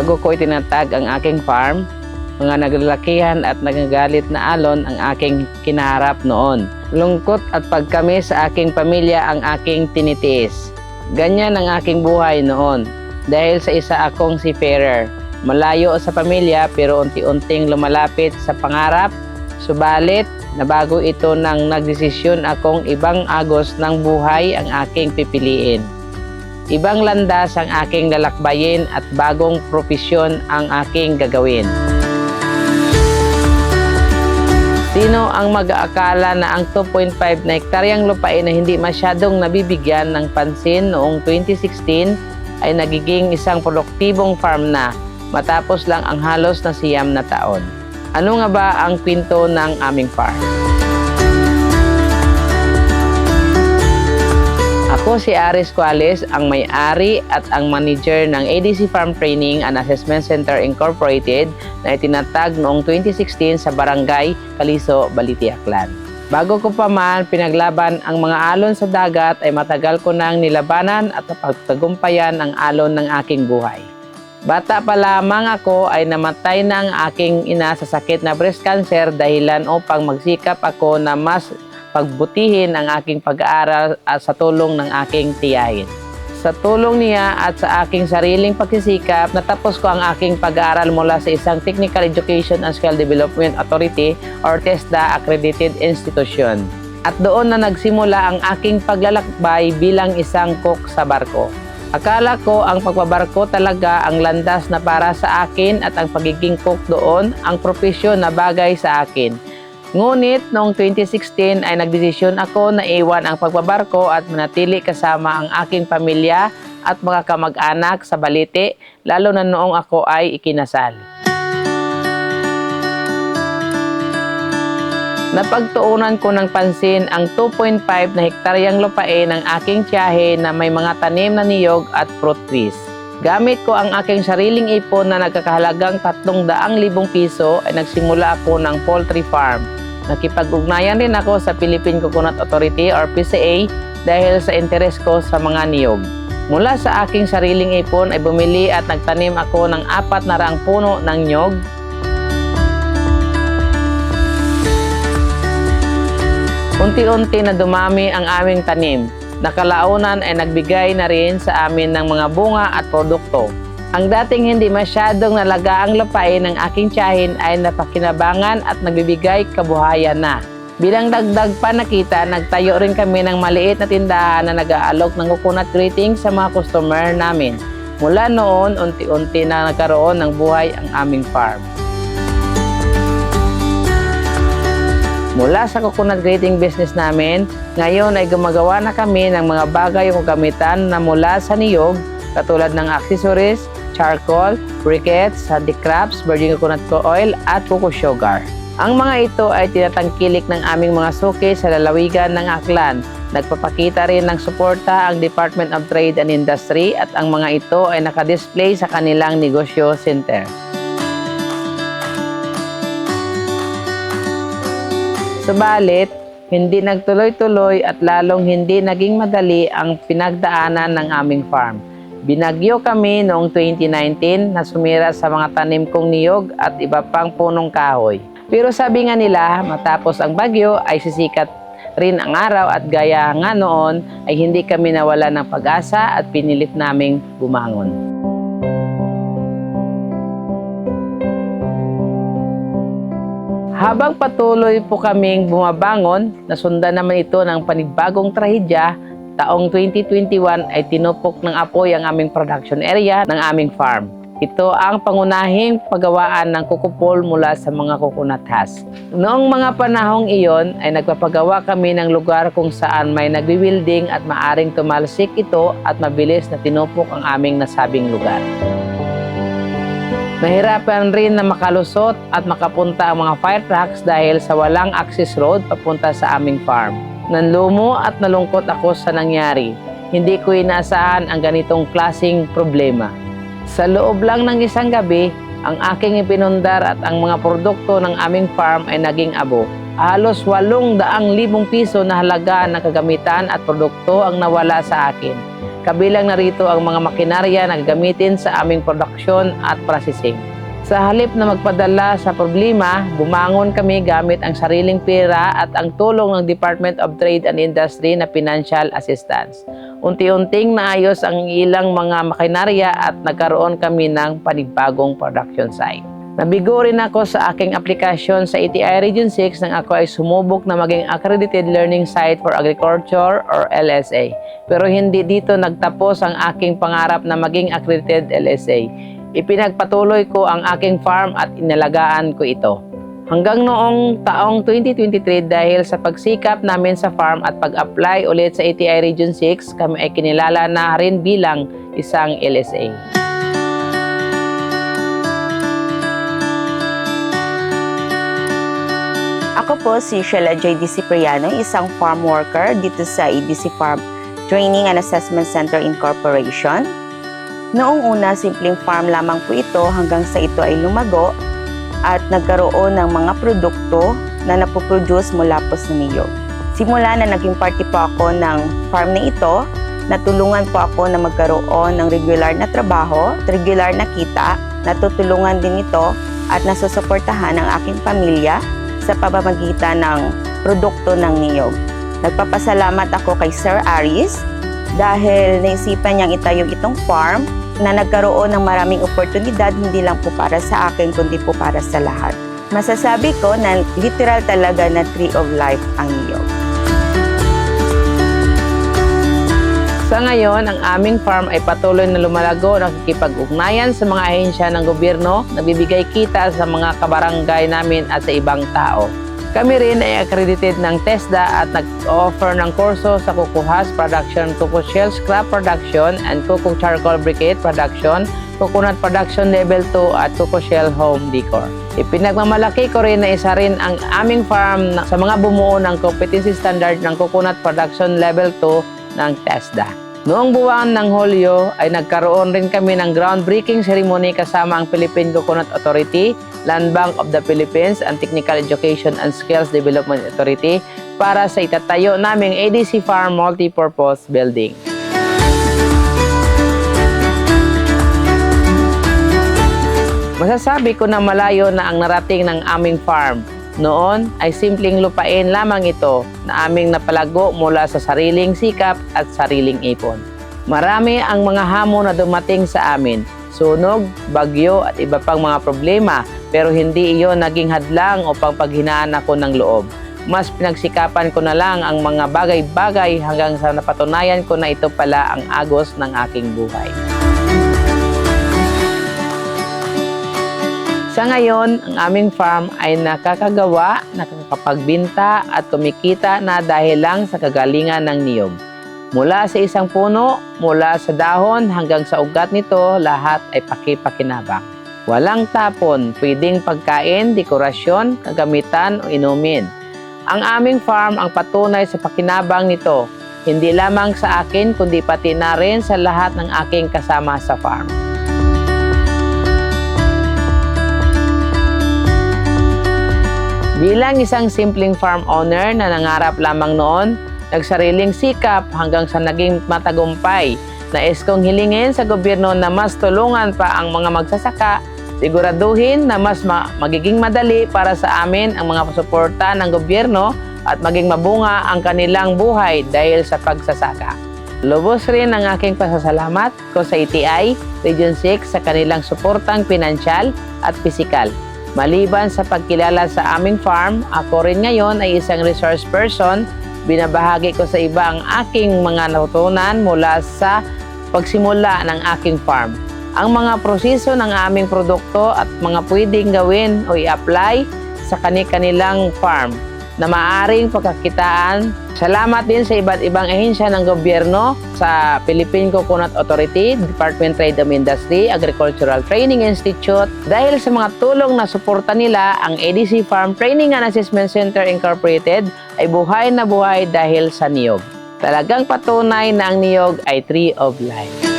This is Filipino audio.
Bago ko itinatag ang aking farm, mga naglalakihan at nagagalit na alon ang aking kinaharap noon. Lungkot at pagkami sa aking pamilya ang aking tinitiis. Ganyan ang aking buhay noon dahil sa isa akong seafarer. Malayo sa pamilya pero unti-unting lumalapit sa pangarap. Subalit, nabago ito nang nagdesisyon akong ibang agos ng buhay ang aking pipiliin. Ibang landas ang aking lalakbayin at bagong profesyon ang aking gagawin. Sino ang mag-aakala na ang 2.5 na hektaryang lupain na hindi masyadong nabibigyan ng pansin noong 2016 ay nagiging isang produktibong farm na matapos lang ang halos na siyam na taon. Ano nga ba ang kwento ng aming farm? Ako si Aris Cuales, ang may-ari at ang manager ng ADC Farm Training and Assessment Center Incorporated na itinatag noong 2016 sa Barangay Kaliso, Baliti, Aklan. Bago ko pa man pinaglaban ang mga alon sa dagat ay matagal ko nang nilabanan at napagtagumpayan ang alon ng aking buhay. Bata pa lamang ako ay namatay na ang aking ina sa sakit na breast cancer dahilan upang magsikap ako na mas pagbutihin ang aking pag-aaral at sa tulong ng aking tiyahin. Sa tulong niya at sa aking sariling pagsisikap, natapos ko ang aking pag-aaral mula sa isang Technical Education and Skill Development Authority or TESDA accredited institution. At doon na nagsimula ang aking paglalakbay bilang isang cook sa barko. Akala ko ang pagbabarko talaga ang landas na para sa akin at ang pagiging cook doon ang propesyon na bagay sa akin. Ngunit noong 2016 ay nagdesisyon ako na iwan ang pagbabarko at manatili kasama ang aking pamilya at mga kamag-anak sa Balite, lalo na noong ako ay ikinasal. Napagtuunan ko ng pansin ang 2.5 na hektaryang lupain ng aking tiyahe na may mga tanim na niyog at fruit trees. Gamit ko ang aking sariling ipon na nagkakahalagang 300,000 piso ay nagsimula ako ng poultry farm. Nakipag-ugnayan rin ako sa Philippine Coconut Authority or PCA dahil sa interes ko sa mga niyog. Mula sa aking sariling ipon ay bumili at nagtanim ako ng apat na raang puno ng niyog Unti-unti na dumami ang aming tanim. Nakalaunan ay nagbigay na rin sa amin ng mga bunga at produkto. Ang dating hindi masyadong nalaga ang lupain ng aking tiyahin ay napakinabangan at nagbibigay kabuhayan na. Bilang dagdag pa nakita, nagtayo rin kami ng maliit na tindahan na nag-aalok ng coconut greeting sa mga customer namin. Mula noon, unti-unti na nagkaroon ng buhay ang aming farm. Mula sa coconut grading business namin, ngayon ay gumagawa na kami ng mga bagay o gamitan na mula sa niyog katulad ng accessories, charcoal, briquettes, handicrafts, virgin coconut oil at coco sugar. Ang mga ito ay tinatangkilik ng aming mga suki sa lalawigan ng Aklan. Nagpapakita rin ng suporta ang Department of Trade and Industry at ang mga ito ay nakadisplay sa kanilang negosyo center. Subalit, hindi nagtuloy-tuloy at lalong hindi naging madali ang pinagdaanan ng aming farm. Binagyo kami noong 2019 na sumira sa mga tanim kong niyog at iba pang punong kahoy. Pero sabi nga nila, matapos ang bagyo ay sisikat rin ang araw at gaya nga noon ay hindi kami nawala ng pag-asa at pinilit naming bumangon. Habang patuloy po kaming bumabangon, nasundan naman ito ng panibagong trahedya, taong 2021 ay tinupok ng apoy ang aming production area ng aming farm. Ito ang pangunahing paggawaan ng kukupol mula sa mga coconut husk. Noong mga panahong iyon ay nagpapagawa kami ng lugar kung saan may nagwi-wielding at maaring tumalsik ito at mabilis na tinupok ang aming nasabing lugar. Nahirapan rin na makalusot at makapunta ang mga fire trucks dahil sa walang access road papunta sa aming farm. Nanlumo at nalungkot ako sa nangyari. Hindi ko inaasahan ang ganitong klasing problema. Sa loob lang ng isang gabi, ang aking ipinundar at ang mga produkto ng aming farm ay naging abo. Halos walong daang libong piso na halaga ng kagamitan at produkto ang nawala sa akin. kabilang na rito ang mga makinarya na gagamitin sa aming produksyon at processing. Sa halip na magpadala sa problema, bumangon kami gamit ang sariling pera at ang tulong ng Department of Trade and Industry na financial assistance. Unti-unting naayos ang ilang mga makinarya at nagkaroon kami ng panibagong production site. Nabigo rin ako sa aking aplikasyon sa ATI Region 6 nang ako ay sumubok na maging Accredited Learning Site for Agriculture or LSA. Pero hindi dito nagtapos ang aking pangarap na maging Accredited LSA. Ipinagpatuloy ko ang aking farm at inalagaan ko ito. Hanggang noong taong 2023 dahil sa pagsikap namin sa farm at pag-apply ulit sa ATI Region 6, kami ay kinilala na rin bilang isang LSA. Ako po si Sheila J. D. Cipriano, isang farm worker dito sa EDC Farm Training and Assessment Center Incorporation. Noong una, simpleng farm lamang po ito hanggang sa ito ay lumago at nagkaroon ng mga produkto na napoproduce mula po sa niyog. Simula na naging party po ako ng farm na ito, natulungan po ako na magkaroon ng regular na trabaho, regular na kita, natutulungan din ito at nasusuportahan ang aking pamilya sa pamamagitan ng produkto ng niyog. Nagpapasalamat ako kay Sir Aris dahil naisipan niyang itayo itong farm na nagkaroon ng maraming oportunidad hindi lang po para sa akin kundi po para sa lahat. Masasabi ko na literal talaga na tree of life ang niyog. Sa ngayon, ang aming farm ay patuloy na lumalago, nakikipag-ugnayan sa mga ahensya ng gobyerno, nagbibigay kita sa mga kabarangay namin at sa ibang tao. Kami rin ay accredited ng TESDA at nag-offer ng kurso sa kukuhas production, cocoa shell scrap production, and cocoa charcoal briquette production, coconut production level 2 at cocoa shell home decor. Ipinagmamalaki ko rin na isa rin ang aming farm sa mga bumuo ng competency standard ng coconut production level 2 ng TESDA. Noong buwan ng Hulyo ay nagkaroon rin kami ng groundbreaking ceremony kasama ang Philippine Coconut Authority, Land Bank of the Philippines, and Technical Education and Skills Development Authority para sa itatayo naming ADC Farm Multipurpose Building. Masasabi ko na malayo na ang narating ng aming farm. Noon ay simpleng lupain lamang ito na aming napalago mula sa sariling sikap at sariling ipon. Marami ang mga hamon na dumating sa amin. Sunog, bagyo at iba pang mga problema pero hindi iyon naging hadlang upang paghinaan ako ng loob. Mas pinagsikapan ko na lang ang mga bagay-bagay hanggang sa napatunayan ko na ito pala ang agos ng aking buhay. Sa ngayon, ang aming farm ay nakakagawa, nakakapagbinta at kumikita na dahil lang sa kagalingan ng niyog. Mula sa isang puno, mula sa dahon hanggang sa ugat nito, lahat ay pakipakinabang. Walang tapon, pwedeng pagkain, dekorasyon, kagamitan o inumin. Ang aming farm ang patunay sa pakinabang nito, hindi lamang sa akin kundi pati na rin sa lahat ng aking kasama sa farm. Bilang isang simpleng farm owner na nangarap lamang noon, nagsariling sikap hanggang sa naging matagumpay. Nais kong hilingin sa gobyerno na mas tulungan pa ang mga magsasaka, siguraduhin na mas ma- magiging madali para sa amin ang mga suporta ng gobyerno at maging mabunga ang kanilang buhay dahil sa pagsasaka. Lubos rin ang aking pasasalamat ko sa ETI Region 6 sa kanilang suportang pinansyal at pisikal. Maliban sa pagkilala sa aming farm, ako rin ngayon ay isang resource person. Binabahagi ko sa iba ang aking mga natutunan mula sa pagsimula ng aking farm. Ang mga proseso ng aming produkto at mga pwedeng gawin o i-apply sa kani-kanilang farm na maaring pagkakitaan. Salamat din sa iba't ibang ahensya ng gobyerno sa Philippine Coconut Authority, Department Trade and Industry, Agricultural Training Institute. Dahil sa mga tulong na suporta nila, ang ADC Farm Training and Assessment Center Incorporated ay buhay na buhay dahil sa niyog. Talagang patunay na ang niyog ay tree of life.